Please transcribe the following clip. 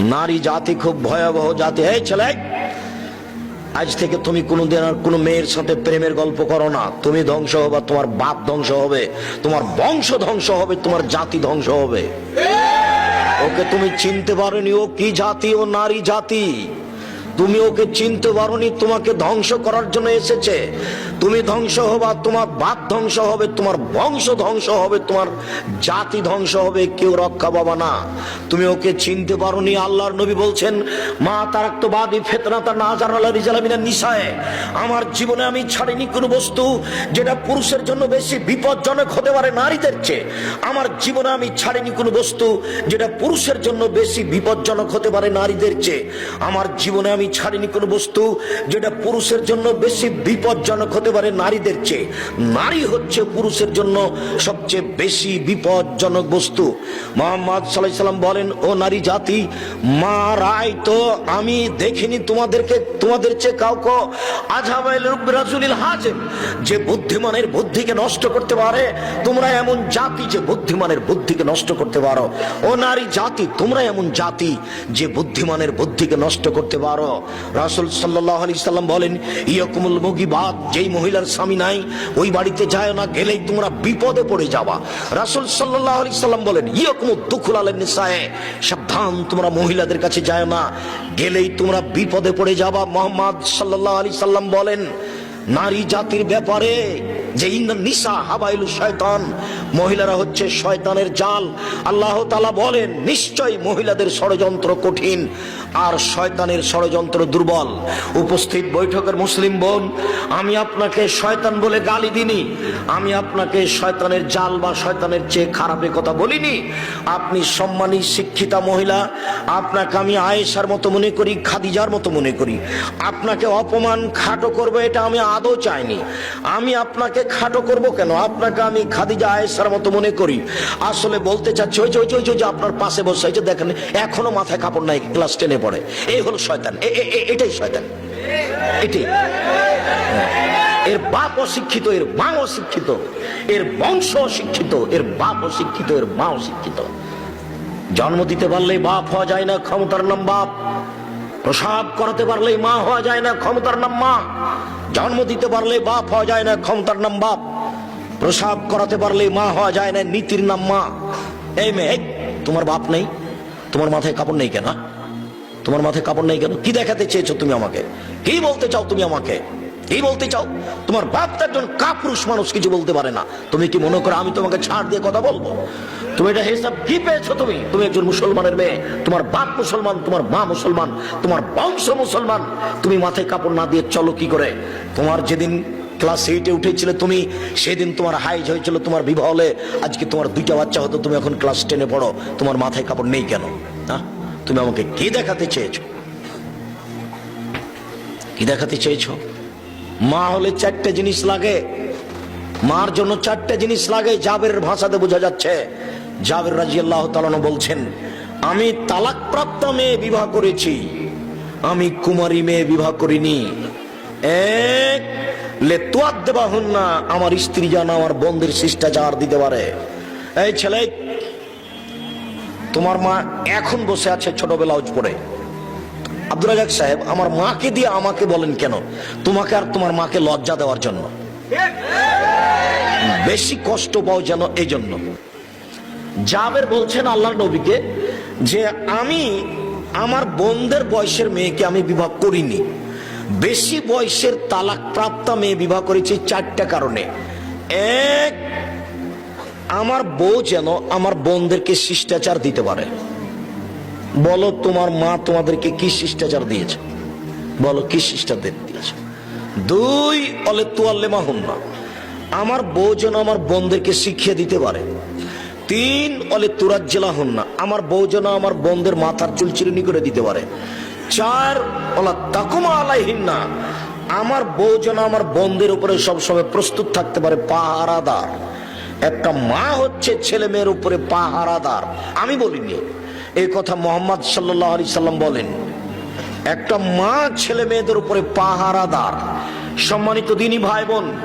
নারী জাতি খুব ভয়াবহ জাতি। হে ছেলে, আজ থেকে তুমি কোনোদিন আর কোনো মেয়ের সাথে প্রেমের গল্প করো না। তুমি ধ্বংস হবে, তোমার বাপ ধ্বংস হবে, তোমার বংশ ধ্বংস হবে, তোমার জাতি ধ্বংস হবে। ওকে তুমি চিনতে পারোনি, ও কি জাতি, ও নারী জাতি? তুমি ওকে চিনতে পারোনি, তোমাকে ধ্বংস করার জন্য এসেছে। তুমি ধ্বংস হবা, তোমার বাপ ধ্বংস হবে, তোমার বংশ ধ্বংস হবে, তোমার জাতি ধ্বংস হবে, কেউ রক্ষা পাবা না। তুমি ওকে চিনতে পারোনি, আল্লাহর নবী বলছেন, মা তারাক্তবাদী ফেতনা তার আল্লাহ রিজালামিনা নিশায় আমার জীবনে আমি ছাড়িনি কোনো বস্তু যেটা পুরুষের জন্য বেশি বিপজ্জনক হতে পারে নারীদের চেয়ে। আমার জীবনে আমি ছাড়িনি কোনো বস্তু যেটা পুরুষের জন্য বেশি বিপজ্জনক হতে পারে নারীদের চেয়ে। আমার জীবনে আমি ছাড়িনি কোনো বস্তু যেটা পুরুষের জন্য বেশি বিপজ্জনক হতে পারে নারীদের চেয়ে। নারী হচ্ছে পুরুষের জন্য সবচেয়ে বেশি বিপজ্জনক বস্তু। মোহাম্মদ সাল্লাহ সাল্লাম বলেন, ও নারী জাতি মা রায় তো আমি দেখিনি তোমাদেরকে, তোমাদের চেয়ে কাউকে। আজহাবাইল রাজুলিল হাজেম যে বুদ্ধিমানের বুদ্ধিকে নষ্ট করতে পারে, তোমরা এমন জাতি যে বুদ্ধিমানের বুদ্ধিকে নষ্ট করতে পারো। ও নারী জাতি, তোমরা এমন জাতি যে বুদ্ধিমানের বুদ্ধিকে নষ্ট করতে পারো। রাসুল সাল্লাহ আলি সাল্লাম বলেন, ইয়কুমুল মুগিবাদ যেই মহিলার স্বামী নাই, ওই বাড়িতে যায় না, গেলেই তোমরা বিপদে পড়ে যাবা। রাসুল সাল্লাহ আলি সাল্লাম বলেন ইয়কুমুল দুখুল আলেন সাবধান, তোমরা মহিলাদের কাছে যায় না, গেলেই তোমরা বিপদে পড়ে যাবা। মোহাম্মদ সাল্লাহ আলি সাল্লাম বলেন, নারী জাতির ব্যাপারে যে নিশা হাবাইলু শয়তান, মহিলারা হচ্ছে শয়তানের জাল। আল্লাহ তালা বলেন নিশ্চয় মহিলাদের ষড়যন্ত্র কঠিন আর শয়তানের ষড়যন্ত্র দুর্বল। উপস্থিত বৈঠকের মুসলিম বোন, আমি আপনাকে শয়তান বলে গালি দিনি আমি আপনাকে শয়তানের জাল বা শয়তানের চেয়ে খারাপের কথা বলিনি। আপনি সম্মানী, শিক্ষিতা মহিলা, আপনাকে আমি আয়েশার মতো মনে করি, খাদিজার মতো মনে করি। আপনাকে অপমান খাটো করবে, এটা আমি আদৌ চাইনি। আমি আপনাকে খাটো করব কেন? আপনাকে আমি খাদিজা আয়েশার মতো মনে করি। আসলে বলতে চাচ্ছি, ওই যে ওই যে আপনার পাশে বসে যে দেখেন, এখনও মাথায় কাপড় নাই, ক্লাস টেনে পড়ে। এই হলো শয়তান এটাই শয়তান। এটাই এর বাপ অশিক্ষিত, এর মা অশিক্ষিত, এর বংশ অশিক্ষিত, এর বাপ অশিক্ষিত, এর মা অশিক্ষিত। জন্ম দিতে পারলেই বাপ হওয়া যায় না, ক্ষমতার নাম বাপ। প্রসাব করাতে পারলে মা হওয়া যায় না, ক্ষমতার নাম মা। জন্ম দিতে পারলে বাপ হওয়া যায় না, ক্ষমতার নাম বাপ। প্রসাব করাতে পারলে মা হওয়া যায় না, নীতির নাম মা। এই মেয়ে তোমার বাপ নেই, তোমার মাথায় কাপড় নেই কেন? তোমার মাথায় কাপড় নেই কেন? কি দেখাতে চেয়েছো তুমি আমাকে? কি বলতে চাও তুমি আমাকে? কি বলতে চাও? তোমার বাপ তো একজন কাপুরুষ মানুষ কিছু বলতে পারে না। তুমি কি মনে করো আমি তোমাকে ছাড় দিয়ে কথা বলব? তুমি এটা হিসাব কি পেয়েছ তুমি? তুমি একজন মুসলমানের মেয়ে। তোমার বাপ মুসলমান, তোমার মা মুসলমান, তোমার বংশ মুসলমান। তুমি মাথায় কাপড় না দিয়ে চলো কি করে? তোমার যেদিন ক্লাস এইটে উঠেছিলে তুমি, সেদিন তোমার হাইজ হয়েছিল তোমার বিবাহ হলে। আজকে তোমার দুইটা বাচ্চা হতো, তুমি এখন ক্লাস টেনে পড়ো। তোমার মাথায় কাপড় নেই কেন? হ্যাঁ তুমি আমাকে কি দেখাতে চেয়েছো? কি দেখাতে চেয়েছো? মা হলে চারটে জিনিস লাগে। মার জন্য চারটে জিনিস লাগে জাবের ভাষাতে বোঝা যাচ্ছে। জাবের রাজি আল্লাহ বলছেন, আমি তালাক প্রাপ্ত মেয়ে বিবাহ করেছি। আমি কুমারী মেয়ে বিবাহ করিনি। এক লেতুয়াত দেবা হন না আমার স্ত্রী যেন আমার বন্ধের শিষ্টাচার দিতে পারে। এই ছেলে, তোমার মা এখন বসে আছে ছোট ব্লাউজ পরে আব্দুল রাজাক সাহেব, আমার মাকে দিয়ে আমাকে বলেন কেন? তোমাকে আর তোমার মাকে লজ্জা দেওয়ার জন্য। বেশি কষ্ট পাও যেন এই জন্য। জাবের বলছেন আল্লাহ নবীকে যে আমি আমার বোনদের বয়সের মেয়েকে আমি বিবাহ করিনি। বেশি বয়সের তালাক প্রাপ্ত মেয়ে বিবাহ করেছি চারটা কারণে। এক, আমার বউ যেন আমার বোনদেরকে শিষ্টাচার দিতে পারে। বলো তোমার মা তোমাদেরকে কি শিষ্টাচার দিয়েছে? বলো, কি শিষ্টাচার দিয়েছে? দুই, অলে তুয়াল্লে মাহুন না। আমার বউ যেন আমার বোনদেরকে শিখিয়ে দিতে পারে। তিন, অলে তুরাজ্জেলা হন না। আমার বউ যেন আমার বোনদের মাথার চুল চিরুনি করে দিতে পারে। চার, অলা তাকুমা আলাইহিন না। আমার বউ যেন আমার বোনদের উপরে সবসময় প্রস্তুত থাকতে পারে। পাহারাদার। একটা মা হচ্ছে ছেলে মেয়ের উপরে পাহারাদার। আমি বলিনি। এই কথা মোহাম্মদ সাল্লাহ আলি সাল্লাম বলেন। একটা মা ছেলে মেয়েদের উপরে পাহারাদার। সম্মানিত দিনী ভাই বোন